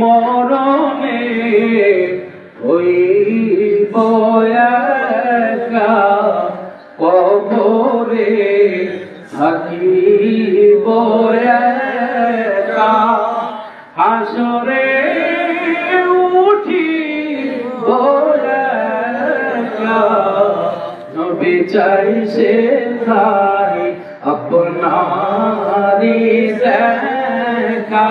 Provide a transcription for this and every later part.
মরণে হইব একা কবরে থাকিব একা। হাসরে উঠিব একা নবী চাইছে তাই আপনারি দেখা।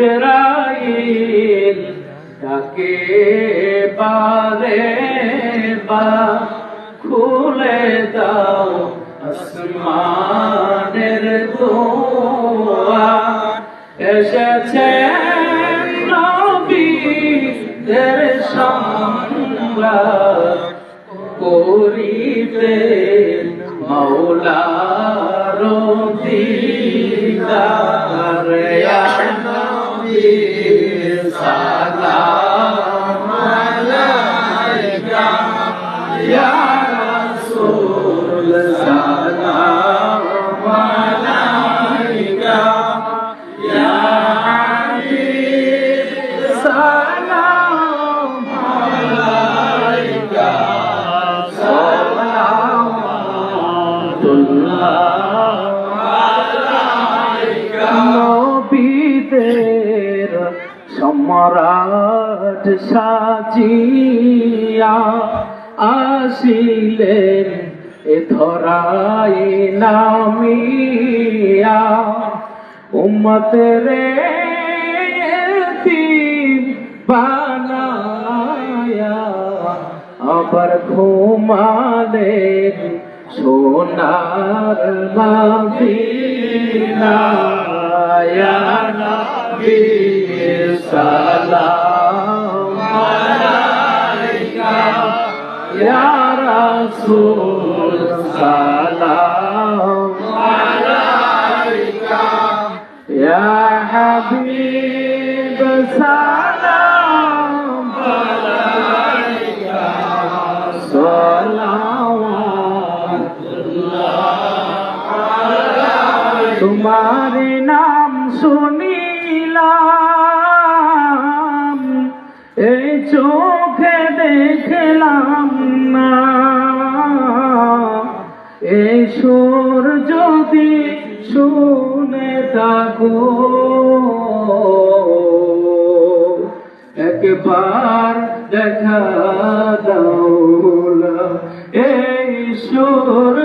জিবরাইল ডাকে বারে বা খুলে দাও আসমানের দোয়া এসেছে নবীদের সম্রাট করিতে মৌলার দিদার সম্রাট সাজিয়া আসিলেন এ ধরাই নামিয়া। উম্মতের বানায়া আবার ঘুমালেন সোনার মদিনা। শুনে থাকো একবার দেখা দাও। এই সুর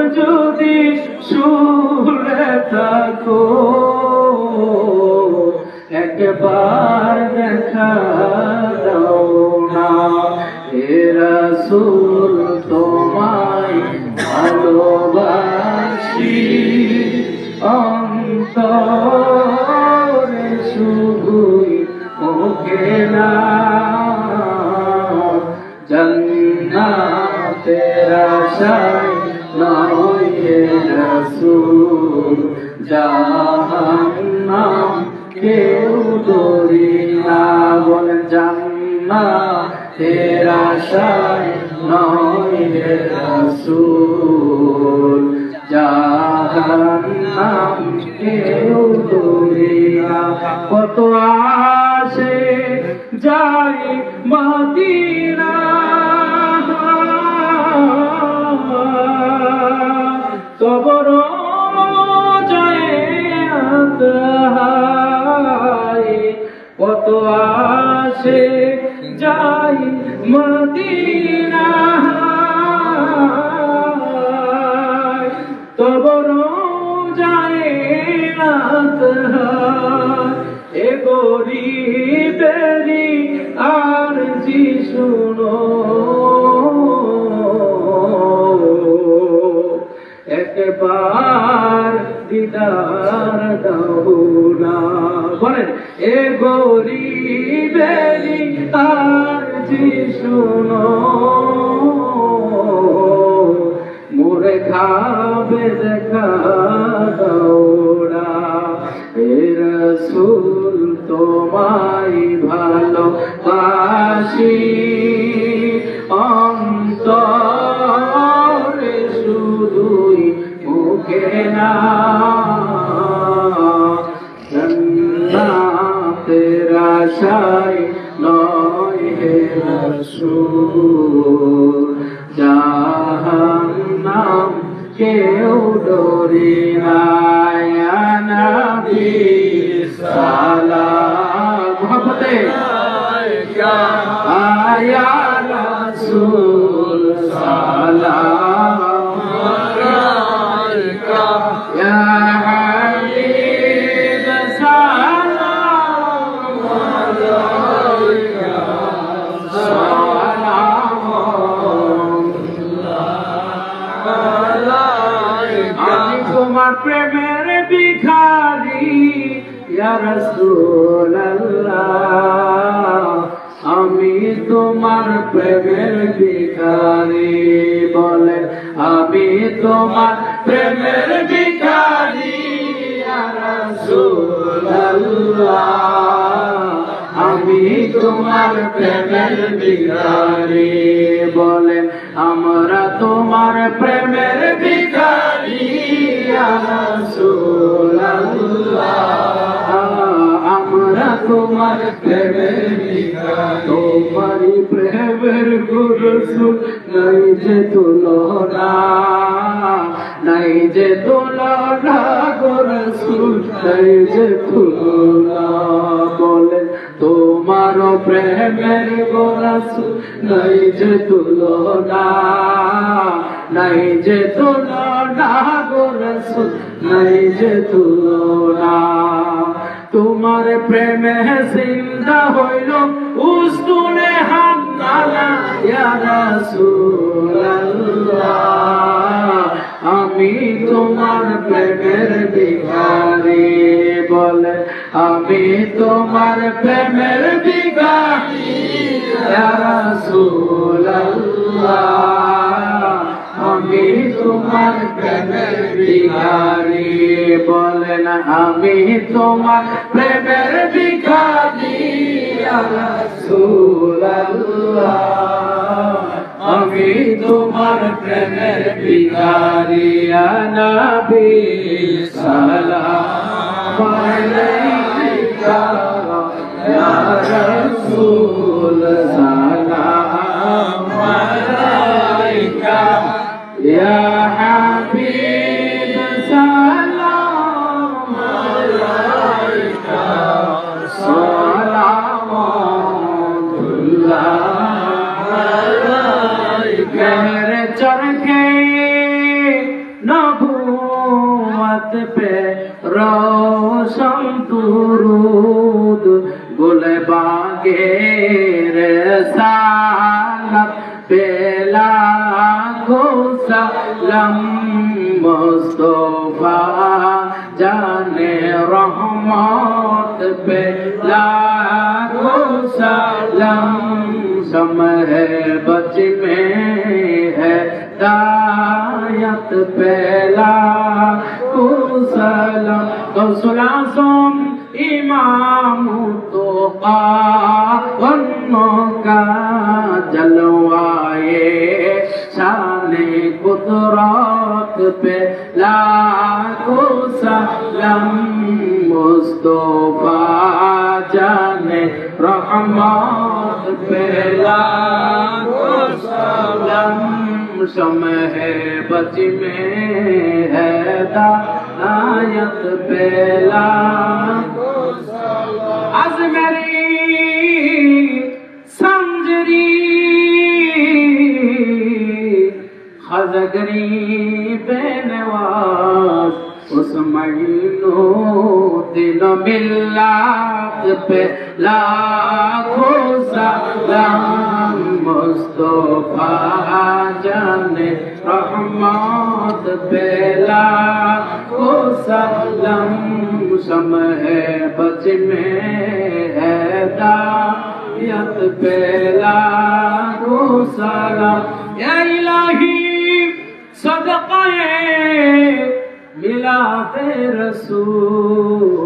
রসুল, জাহান্নাম কেউ দৌড়ি না বলেন জান্নাতের আশায় নয় রসুল, জাহান্নাম কেউ দৌড়ি না, কত গরিবেরি আর জি শুনো একবার দিদার দাও না বলেন, এ গরিবেরি আর জি শুনো মোরে খাবে দেখা দৌড়া এ রসুল তোমায় ভালো বাসি অন্তরে শুধুই মুখে না তোমার প্রেমের রাসূলুল্লাহ। আমি তোমার প্রেমের ভিখারি বলে, আমি তোমার প্রেমের রাসূলুল্লাহ। আমি তোমার প্রেমের ভিখারি বলে, আমরা তোমার প্রেমের রাসূলুল্লাহ আমরা তোমার ভিখারি তোমারই প্রেমের গুরুসুল নাই যে তুলনা বলে তোমার প্রেমের গোরসুল নাই যে তুলনা, নাই যে তুলনা। যে তুলনা। তোমার প্রেমে জিন্দা হইল উস্তুনে হান্নালা, ইয়া রাসূলুল্লাহ। আমি তোমার প্রেমের ভিখারি বলে, আমি তোমার প্রেমের ভিখারি ইয়া রাসূলুল্লাহ। আমি তোমার প্রেমের ভিখারি বলেন আমি তোমার প্রেমের ভিখারি আমি তোমার প্রেমের ভিখারি নবী সালাম আলাইকা ইয়া রাসূল সালাম পেলা সালাম মুস্তফা। জানে রহমত পেলা সালাম সমহ বচ है হদায়ত পেলা সালাম। তো সুলাসম ইমাম তো কা জলওয়ায়ে, শানে কুদরত পে, লাখো সালাম মুস্তফা, জানে রহমত পে, লাখো সালাম شمع بچ میں ہے دانایت پہ لاکھو rosemary, sanjari, khazagari benawaz, usmaino dilo millat pe laakho salam. Mustafa जाने रहमत बेला। को सलम सम है बच में है दायत बेला। को सलम, या इलाही, सदकाए मिला दे रसूल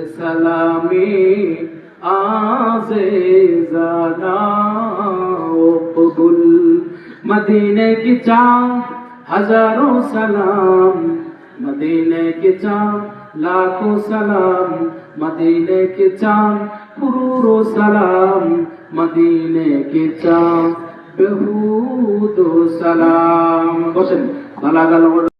सलामी कबूल मदीने की चांद हजारों सलाम मदीने के चांद लाखों सलाम मदीने के चांद करोड़ों सलाम मदीने के चांद बेहूदो सलाम बोलें भला गल